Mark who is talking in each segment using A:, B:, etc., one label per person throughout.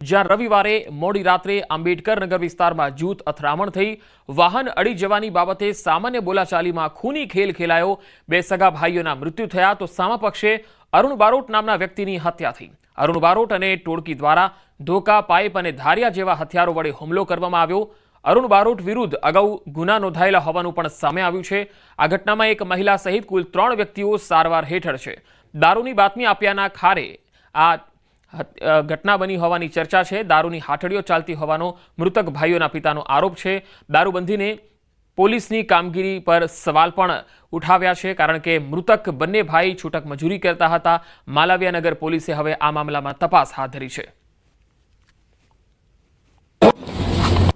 A: જ્યાં રવિવારે મોડી રાત્રે આંબેડકરનગર વિસ્તારમાં જૂથ અથડામણ થઈ. વાહન અડી જવાની બાબતે સામાન્ય બોલાચાલીમાં ખૂની ખેલ ખેલાયો. બે સગા ભાઈઓના મૃત્યુ થયા તો સામા પક્ષે અરુણ બારોટ નામના વ્યક્તિની હત્યા થઈ. અરુણ બારોટ અને ટોળકી દ્વારા ધોકા, પાઇપ અને ધારિયા જેવા હથિયારો વડે હુમલો કરવામાં આવ્યો. અરુણ બારોટ વિરુદ્ધ અગાઉ ગુના નોંધાયેલા હોવાનું પણ સામે આવ્યું છે. આ ઘટનામાં એક મહિલા સહિત કુલ ત્રણ વ્યક્તિઓ સારવાર હેઠળ છે. દારૂની બાતમી આપ્યાના ખારે આ ઘટના બની હોવાની ચર્ચા છે. દારૂની હાથડીઓ ચાલતી હોવાનો મૃતક ભાઈઓના પિતાનો આરોપ છે. દારૂબંધીને પોલીસની કામગીરી પર સવાલ પણ ઉઠાવ્યા છે, કારણ કે મૃતક બંને ભાઈ છૂટક મજૂરી કરતા હતા. માલાવ્યાનગર પોલીસે હવે આ મામલામાં તપાસ હાથ ધરી છે.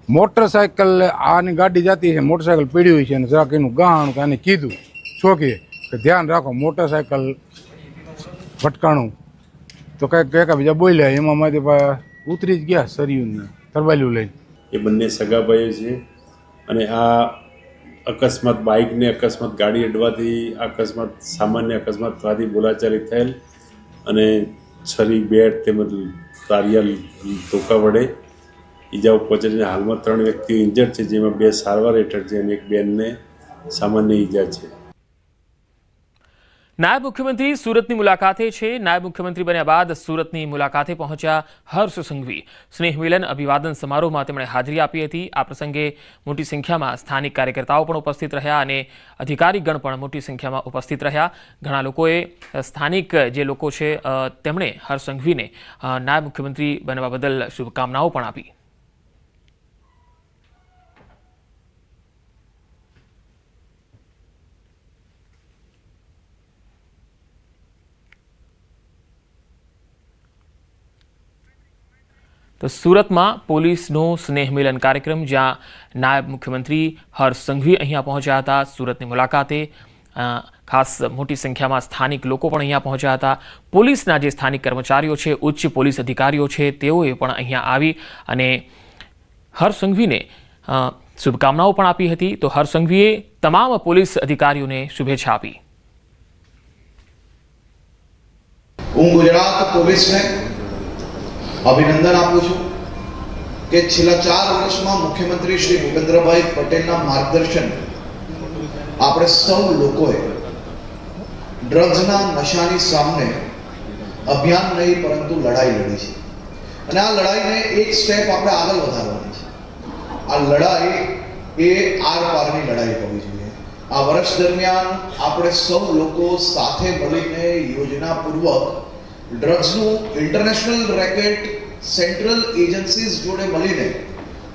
B: મોટરસાયકલ આની ગાડી જતી છે, મોટરસાયકલ પીડી હોય છે અને જરાક એનું કે આને કીધું. ચોકીએ કે ધ્યાન રાખો, મોટરસાયકલ ભટકાણું તો કંઈક એકા બીજા બોલ્યા, એમાં પા ઉતરી જ ગયા સરિયુને, તરબાલ્યું લઈને.
C: એ બંને સગા ભાઈઓ છે અને આ અકસ્માત બાઇકને અકસ્માત ગાડી અડવાથી, અકસ્માત સામાન્ય અકસ્માત થવાથી બોલાચાલી થયેલ અને છરી, બેટ તેમજ તારિયા ધોકા વડે ઈજાઓ પહોંચીને હાલમાં ત્રણ વ્યક્તિઓ ઇન્જર્ડ છે, જેમાં બે સારવાર હેઠળ છે અને એક બેનને સામાન્ય ઈજા છે.
A: નાયબ મુખ્યમંત્રી સુરતની મુલાકાતે છે. નાયબ મુખ્યમંત્રી બન્યા બાદ સુરતની મુલાકાતે પહોંચ્યા હર્ષ સંઘવી. સ્નેહ મિલન અભિવાદન સમારોહમાં તેમણે હાજરી આપી હતી. આ પ્રસંગે મોટી સંખ્યામાં સ્થાનિક કાર્યકર્તાઓ પણ ઉપસ્થિત રહ્યા અને અધિકારીગણ પણ મોટી સંખ્યામાં ઉપસ્થિત રહ્યા. ઘણા લોકોએ સ્થાનિક જે લોકો છે તેમણે હર્ષ સંઘવીને નાયબ મુખ્યમંત્રી બનવા બદલ શુભકામનાઓ પણ આપી. તો સુરતમાં પોલીસનો સ્નેહ મિલન કાર્યક્રમ, જ્યાં નાયબ મુખ્યમંત્રી હર્ષ સંઘવી અહીંયા પહોંચ્યા હતા. સુરતની મુલાકાતે ખાસ મોટી સંખ્યામાં સ્થાનિક લોકો પણ અહીંયા પહોંચ્યા હતા. પોલીસના જે સ્થાનિક કર્મચારીઓ છે, ઉચ્ચ પોલીસ અધિકારીઓ છે, તેઓએ પણ અહીંયા આવી અને હર્ષ સંઘવીને શુભકામનાઓ પણ આપી હતી. તો હર્ષ સંઘવીએ તમામ પોલીસ અધિકારીઓને શુભેચ્છા આપી.
D: હું ગુજરાત પોલીસને અભિનંદન આપું છું. કે છેલ્લા ચાર વર્ષમાં મુખ્યમંત્રી શ્રી ભૂપેન્દ્રભાઈ પટેલના માર્ગદર્શન આપણે સૌ લોકોએ ડ્રગ્સના નશાની સામે અભિયાન નહીં, પરંતુ લડાઈ લડી છે. અને આ લડાઈને એક સ્ટેપ આપણે આગળ વધારવાની છે. આ લડાઈ એ આર પારની લડાઈ હોવી જોઈએ. આ વર્ષ દરમિયાન આપણે સૌ લોકો સાથે મળીને યોજનાપૂર્વક ડ્રગ્સનું ઇન્ટરનેશનલ રેકેટ સેન્ટ્રલ એજન્સીઝ જોડે મળીને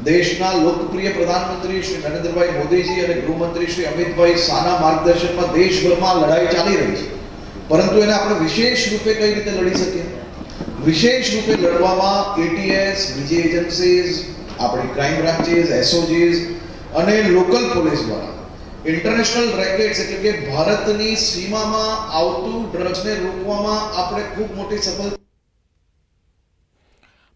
D: દેશના લોકપ્રિય પ્રધાનમંત્રી શ્રી નરેન્દ્રભાઈ મોદીજી અને ગૃહમંત્રી શ્રી અમિતભાઈ શાહના માર્ગદર્શનમાં દેશભરમાં લડાઈ ચાલી રહી છે. પરંતુ એને આપણે વિશેષ રૂપે કઈ રીતે લડી શકીએ? વિશેષ રૂપે લડવામાં એટીએસ, બીજી એજન્સીઝ આપણી ક્રાઇમ બ્રાન્ચીસ, એસઓજીસ અને લોકલ પોલીસ દ્વારા. ઇન્ટરનેશનલ રેકેટ્સ એટલે કે ભારતની સીમામાં આવતું ડ્રગ્સને રોકવામાં આપણે ખૂબ મોટી સફળતા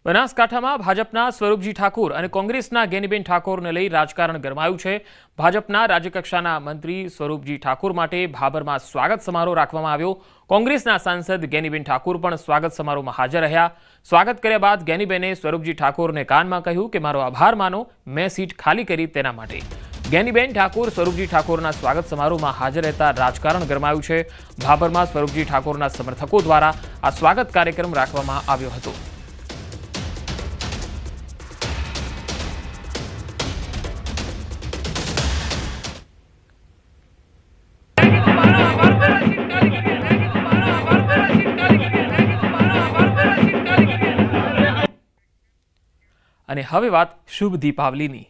A: બનાસકાંઠામાં ભાજપના સ્વરૂપજી ઠાકુર અને કોંગ્રેસના ગેનીબેન ઠાકોરને લઈ રાજકારણ ગરમાયું છે. ભાજપના રાજ્યકક્ષાના મંત્રી સ્વરૂપજી ઠાકુર માટે ભાભરમાં સ્વાગત સમારોહ રાખવામાં આવ્યો. કોંગ્રેસના સાંસદ ગેનીબેન ઠાકુર પણ સ્વાગત સમારોહમાં હાજર રહ્યા. સ્વાગત કર્યા બાદ ગેનીબેને સ્વરૂપજી ઠાકોરને કાનમાં કહ્યું કે, મારો આભાર માનો, મેં સીટ ખાલી કરી તેના માટે. ગેનીબેન ઠાકુર સ્વરૂપજી ઠાકોરના સ્વાગત સમારોહમાં હાજર રહેતા રાજકારણ ગરમાયું છે. ભાભરમાં સ્વરૂપજી ઠાકોરના સમર્થકો દ્વારા આ સ્વાગત કાર્યક્રમ રાખવામાં આવ્યો હતો. અને હવે વાત શુભ દીપાવલીની.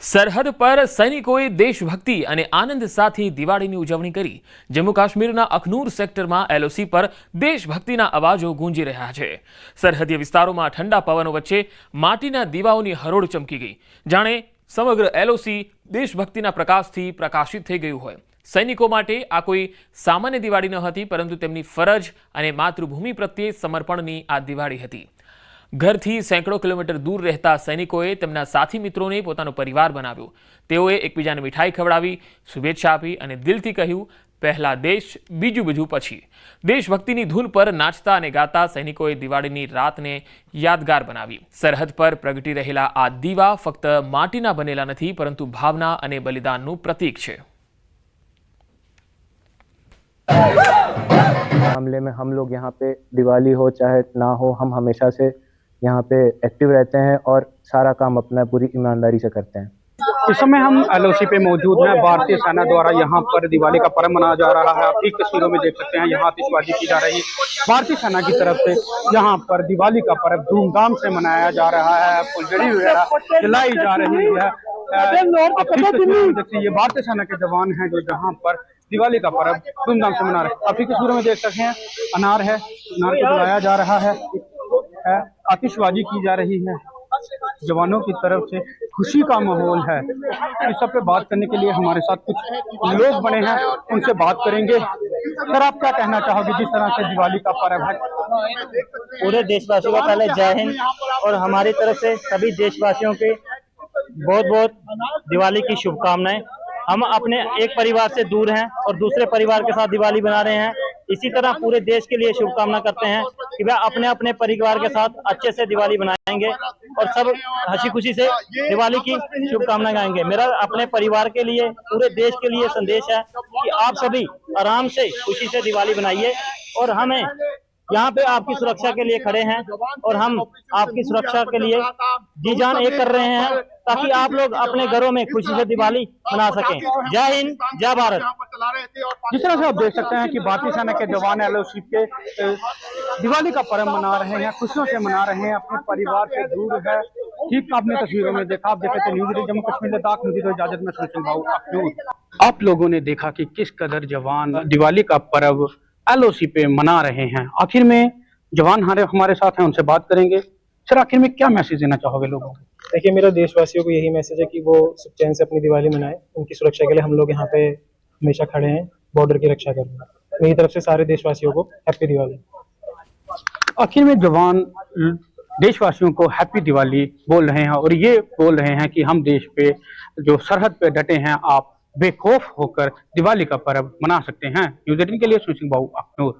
A: સરહદ પર સૈનિકોએ દેશભક્તિ અને આનંદ સાથે દિવાળીની ઉજવણી કરી. જમ્મુ કાશ્મીરના અખનૂર સેક્ટરમાં એલઓસી પર દેશભક્તિના અવાજો ગુંજી રહ્યા છે. સરહદીય વિસ્તારોમાં ઠંડા પવનો વચ્ચે માટીના દીવાઓની હરોળ ચમકી ગઈ. જાણે સમગ્ર એલઓસી દેશભક્તિના પ્રકાશથી પ્રકાશિત થઈ ગયું હોય. સૈનિકો માટે આ કોઈ સામાન્ય દિવાળી ન હતી, પરંતુ તેમની ફરજ અને માતૃભૂમિ પ્રત્યે સમર્પણની આ દિવાળી હતી. ઘરથી સેંકડો કિલોમીટર દૂર રહેતા સૈનિકોએ તેમના સાથી મિત્રોને પોતાનો પરિવાર બનાવ્યો. તેઓએ એકબીજાને મીઠાઈ ખવડાવી, શુભેચ્છા આપી અને દિલથી કહ્યું પહેલા દેશ બીજું બીજું પછી દેશભક્તિની ધૂન પર નાચતા અને ગાતા સૈનિકોએ દિવાળીની રાતને યાદગાર બનાવી સરહદ પર પ્રગટી રહેલા આ દીવા ફક્ત માટીના બનેલા નથી પરંતુ ભાવના અને બલિદાનનું પ્રતીક છે
E: मामले में हम लोग यहाँ पे दिवाली हो चाहे ना हो हम हमेशा से यहाँ पे एक्टिव रहते हैं और सारा काम अपना पूरी ईमानदारी से करते हैं
F: इस समय हम एलओसी पे मौजूद हैं। भारतीय सेना द्वारा यहाँ पर दिवाली का पर्व मनाया जा रहा है। आप ठीक तस्वीरों में देख सकते हैं यहाँ आतिशबाजी की जा रही है। भारतीय सेना की तरफ़ से यहाँ पर दिवाली का पर्व धूमधाम से मनाया जा रहा है। फुलझड़ी वगैरह जलाई जा रही है। ये भारतीय सेना के जवान हैं जो जहाँ पर दिवाली का पर्व धूमधाम से मना रहे हैं। आप ठीक तस्वीरों में देख सकते हैं अनार है अनार को जलाया जा रहा है, आतिशबाजी की जा रही है। जवानों की तरफ़ से खुशी का माहौल है। इस सब पे बात करने के लिए हमारे साथ कुछ लोग बने हैं, उनसे बात करेंगे। सर, आप क्या कहना चाहोगे जिस तरह से दिवाली का पर्व है?
G: पूरे देशवासियों का पहले जय हिंद और हमारी तरफ़ से सभी देशवासियों के बहुत बहुत दिवाली की शुभकामनाएँ। हम अपने एक परिवार से दूर हैं और दूसरे परिवार के साथ दिवाली बना रहे हैं। इसी तरह पूरे देश के लिए शुभकामना करते हैं। कि वह अपने अपने परिवार के साथ अच्छे से दिवाली मनाएँगे और सब हँसी खुशी से दिवाली की शुभकामनाएँ गाएँगे। मेरा अपने परिवार के लिए, पूरे देश के लिए संदेश है कि आप सभी आराम से खुशी से दिवाली बनाइए और हमें यहाँ पे आपकी सुरक्षा के लिए खड़े हैं और हम आपकी सुरक्षा के लिए जी जान एक कर रहे हैं ताकि आप लोग अपने घरों में खुशी से दिवाली मना सकें। जय हिंद जय भारत।
F: जिस तरह से आप देख सकते हैं कि भारतीय सेना के जवान एलओसी के दिवाली का पर्व मना रहे हैं खुशियों से मना रहे हैं अपने परिवार से दूर है। ठीक आपने तस्वीरों में देखा आप देखे थे। न्यूज़ जम्मू कश्मीर लद्दाख मुझे तो इजाज़त में भाऊ आप लोगों ने देखा कि किस कदर जवान दिवाली का पर्व एलओसी पे मना रहे हैं। आखिर में जवान हमारे हमारे साथ हैं उनसे बात करेंगे। सर आखिर में क्या मैसेज देना चाहोगे लोगों को?
H: देखिए मेरा देशवासियों को यही मैसेज है कि वो सुख चैन से अपनी दिवाली मनाएँ। उनकी सुरक्षा के लिए हम लोग यहाँ पे हमेशा खड़े हैं बॉर्डर की रक्षा कर मेरी तरफ़ से सारे देशवासियों को हैप्पी दिवाली।
F: आखिर में जवान देशवासियों को हैप्पी दिवाली बोल रहे हैं और ये बोल रहे हैं कि हम देश पे जो सरहद पे डटे हैं आप बेखौफ होकर दिवाली का पर्व मना सकते हैं न्यूज एटीन के लिए सुन सिंह बाबू अखनूर